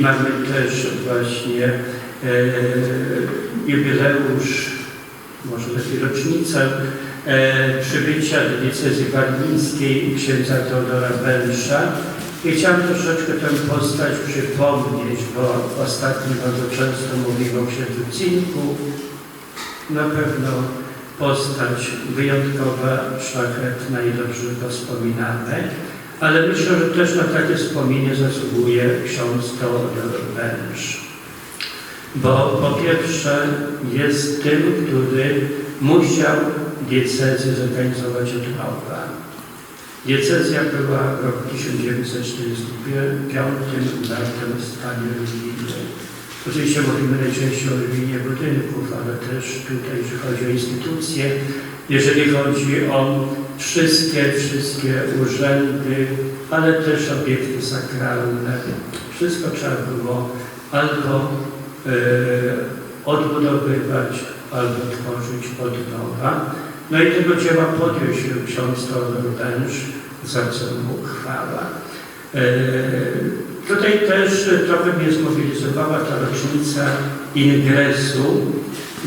Mamy też właśnie e, jubileusz, może lepiej rocznicę e, przybycia do diecezji warmińskiej księdza Teodora Belsza. I chciałem troszeczkę tę postać przypomnieć, bo ostatnio bardzo często mówimy o księdzu Cinku. Na pewno postać wyjątkowa, szlachetna i dobrze wspominamy. Ale myślę, że też na takie wspomnienie zasługuje ksiądz Teodor Bęż. Bo po pierwsze jest tym, który musiał diecezję zorganizować od nowa. Diecezja była w roku 1945 martem w stanie religijnym. Oczywiście mówimy najczęściej o ruinie budynków, ale też tutaj, jeżeli chodzi o instytucje, jeżeli chodzi o wszystkie, wszystkie urzędy, ale też obiekty sakralne, wszystko trzeba było albo e, odbudowywać, albo tworzyć od nowa. No i tego dzieła podjął się ksiądz Węż, za co mu chwała. E, Tutaj też trochę mnie zmobilizowała ta rocznica ingresu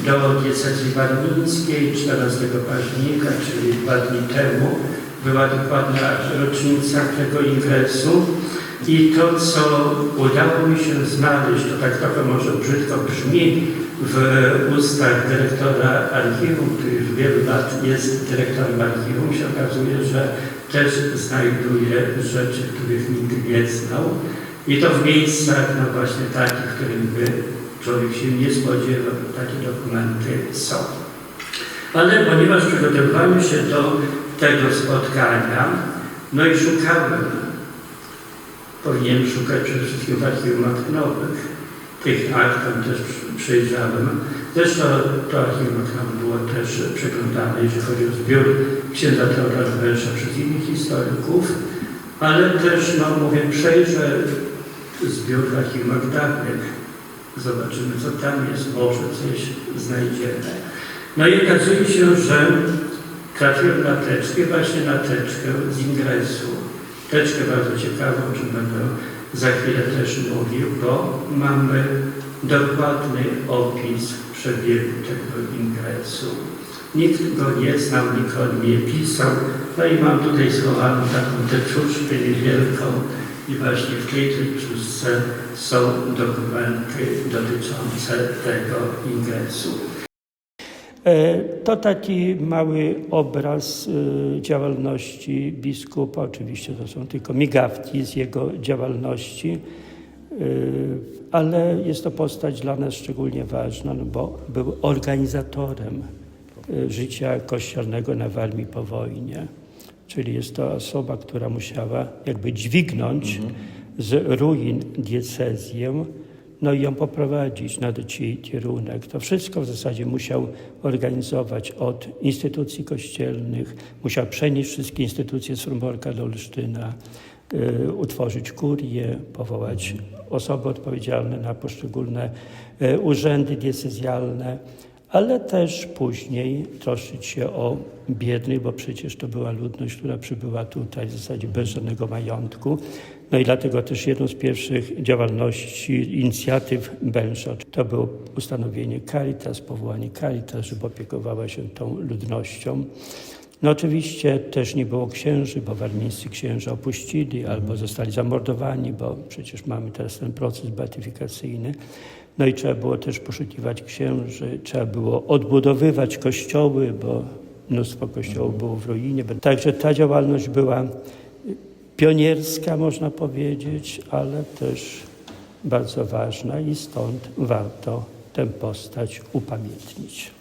do diecezji warmińskiej 14 października, czyli dwa dni temu. Była dokładna rocznica tego ingresu i to, co udało mi się znaleźć, to tak trochę może brzydko brzmi w ustach dyrektora archiwum, który już wielu lat jest dyrektorem archiwum, się okazuje, że też znajduje rzeczy, których nigdy nie znał. I to w miejscach, no właśnie takich, w których by człowiek się nie spodziewał, takie dokumenty są. Ale ponieważ przygotowywałem się do tego spotkania, no i szukałem, powinienem szukać przede wszystkim w archiwum akt nowych. Tych akt tam też przy- przyjrzałem. Zresztą to archiwum akt było też przeglądane, jeżeli chodzi o zbiór księdza Teodora przez innych historyków, ale też, no mówię, przejrzę zbiór archiwum akt dawnych. Zobaczymy, co tam jest, może coś znajdziemy. No i okazuje się, że trafiłem na teczkę, właśnie na teczkę z ingresu. Teczkę bardzo ciekawą, o czym będę za chwilę też mówił, bo mamy dokładny opis przebiegu tego ingresu. Nikt go nie znał, nikt o nim nie pisał. No i mam tutaj schowaną taką teczuszkę niewielką i właśnie w tej teczuszce są dokumenty dotyczące tego ingresu. E, To taki mały obraz y, działalności biskupa. Oczywiście to są tylko migawki z jego działalności, y, ale jest to postać dla nas szczególnie ważna, no bo był organizatorem życia kościelnego na Warmii po wojnie. Czyli jest to osoba, która musiała jakby dźwignąć z ruin diecezję, no i ją poprowadzić na ci kierunek. To wszystko w zasadzie musiał organizować od instytucji kościelnych, musiał przenieść wszystkie instytucje z Rumborka do Olsztyna, y, utworzyć kurię, powołać osoby odpowiedzialne na poszczególne y, urzędy diecezjalne, ale też później troszczyć się o biednych, bo przecież to była ludność, która przybyła tutaj w zasadzie bez żadnego majątku. No i dlatego też jedną z pierwszych działalności, inicjatyw Bęsza to było ustanowienie Caritas, powołanie Caritas, żeby opiekowała się tą ludnością. No oczywiście też nie było księży, bo warmińscy księża opuścili albo zostali zamordowani, bo przecież mamy teraz ten proces beatyfikacyjny. No i trzeba było też poszukiwać księży, trzeba było odbudowywać kościoły, bo mnóstwo kościołów było w ruinie. Także ta działalność była pionierska, można powiedzieć, ale też bardzo ważna i stąd warto tę postać upamiętnić.